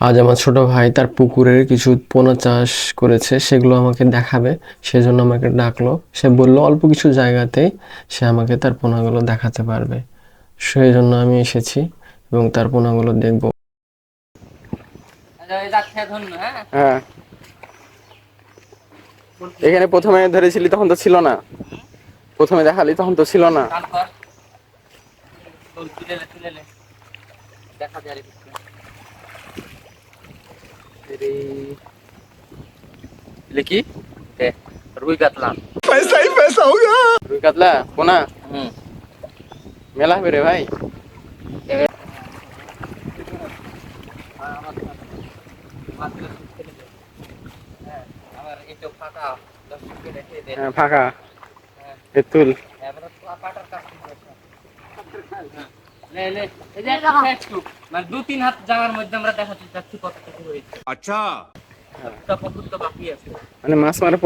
আজ আমার ছোট ভাই তার পুকুরের কিছু পোনা চাষ করেছে সেগুলো আমাকে দেখাবে। সেজন্য আমাকে ডাকলো। সে বলল অল্প কিছু জায়গাতেই সে আমাকে তার পোনাগুলো দেখাতে পারবে। সেই জন্য আমি এসেছি এবং তার পোনাগুলো দেখব। হ্যাঁ? হ্যাঁ। এখানে প্রথমে ধরেছিলি তখন তো ছিল না। প্রথমে দেখালি তখন তো ছিল না। দেখা যায় লিখি রুই কাতলা রুই কাতলা পোনা হুম মেলা হবে রে ভাই আমার একটু ফাঁকা দশ মিনিট রেখে দে হ্যাঁ, ফাঁকা এ তুল এবারে তো পাটার কাজ আচ্ছা। মানে মাছ মারা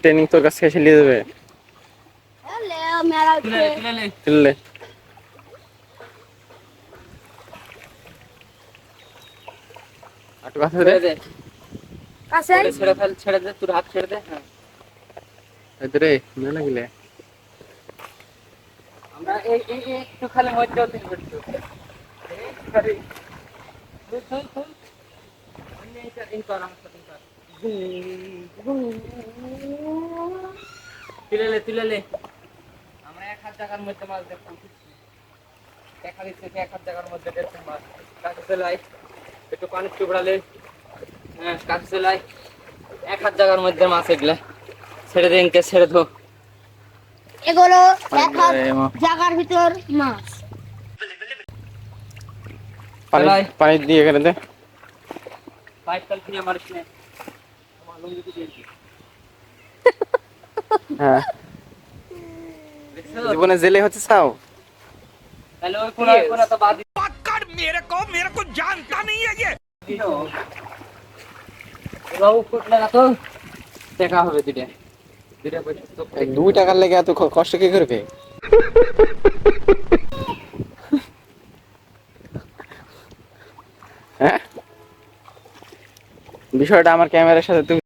ট্রেনিং তোর কাছে এসে নিয়ে যাবে ছেড়ে ছেড়ে দে তোর হাত ছেড়ে দে হ্যাঁ। এদরে না লাগিলে। আমরা এই এই আমার এক হাত জায়গার মধ্যে মাছ দেখতাম দেখা দিচ্ছে এক হাত জায়গার মধ্যে মাছ। কাছে একটু হ্যাঁ কাছে এক হাত জায়গার মধ্যে মাছ এগুলা। ছেড়ে দে ইনকে ছেড়ে দো। এগুলো এক হাত জায়গার ভিতর মাছ পানি চলাই। পানি দিয়ে এখানে দে পাইপ কাল কিনে মারিস না আমার লুঙ্গি দিয়ে দিই হ্যাঁ দেখছো জীবনে জেলে হচ্ছে চাও তাহলে ওই কোনা ওই কোনা তো বাদ पकड़ मेरे को मेरे को जानता नहीं है ये দিও বাবু ফুট লাগা তো দেখা হবে দুইটা দুই টাকার লেগে এত কষ্ট কি করবে? হ্যাঁ? বিষয়টা আমার ক্যামেরার সাথে তুই